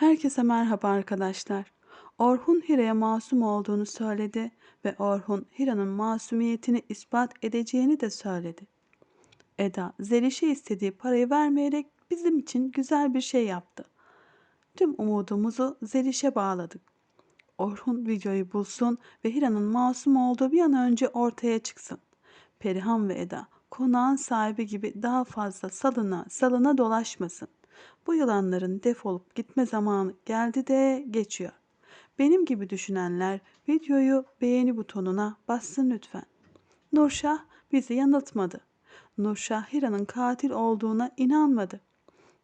Herkese merhaba arkadaşlar. Orhun Hira'ya masum olduğunu söyledi ve Orhun Hira'nın masumiyetini ispat edeceğini de söyledi. Eda, Zeliş'e istediği parayı vermeyerek bizim için güzel bir şey yaptı. Tüm umudumuzu Zeliş'e bağladık. Orhun videoyu bulsun ve Hira'nın masum olduğu bir an önce ortaya çıksın. Perihan ve Eda konağın sahibi gibi daha fazla salına salına dolaşmasın. Bu yılanların defolup gitme zamanı geldi de geçiyor. Benim gibi düşünenler videoyu beğeni butonuna bassın lütfen. Nurşah bizi yanıltmadı. Nurşah Hira'nın katil olduğuna inanmadı.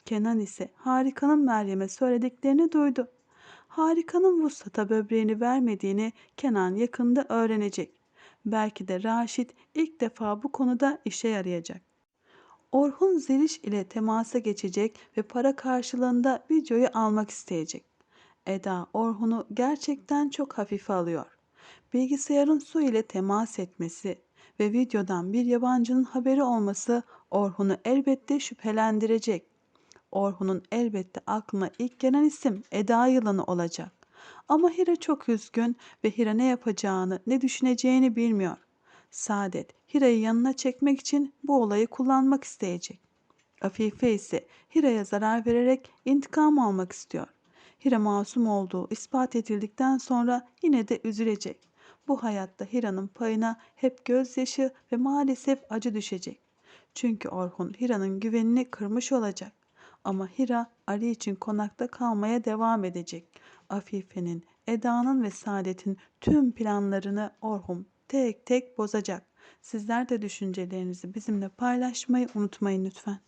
Kenan ise Harika'nın Meryem'e söylediklerini duydu. Harika'nın Vuslat'a böbreğini vermediğini Kenan yakında öğrenecek. Belki de Raşit ilk defa bu konuda işe yarayacak. Orhun Zeliş ile temasa geçecek ve para karşılığında videoyu almak isteyecek. Eda Orhun'u gerçekten çok hafife alıyor. Bilgisayarın su ile temas etmesi ve videodan bir yabancının haberi olması Orhun'u elbette şüphelendirecek. Orhun'un elbette aklına ilk gelen isim Eda yılanı olacak. Ama Hira çok üzgün ve Hira ne yapacağını, ne düşüneceğini bilmiyor. Saadet, Hira'yı yanına çekmek için bu olayı kullanmak isteyecek. Afife ise Hira'ya zarar vererek intikam almak istiyor. Hira masum olduğu ispat edildikten sonra yine de üzülecek. Bu hayatta Hira'nın payına hep gözyaşı ve maalesef acı düşecek. Çünkü Orhun Hira'nın güvenini kırmış olacak. Ama Hira Ali için konakta kalmaya devam edecek. Afife'nin, Eda'nın ve Saadet'in tüm planlarını Orhun tek tek bozacak. Sizler de düşüncelerinizi bizimle paylaşmayı unutmayın lütfen.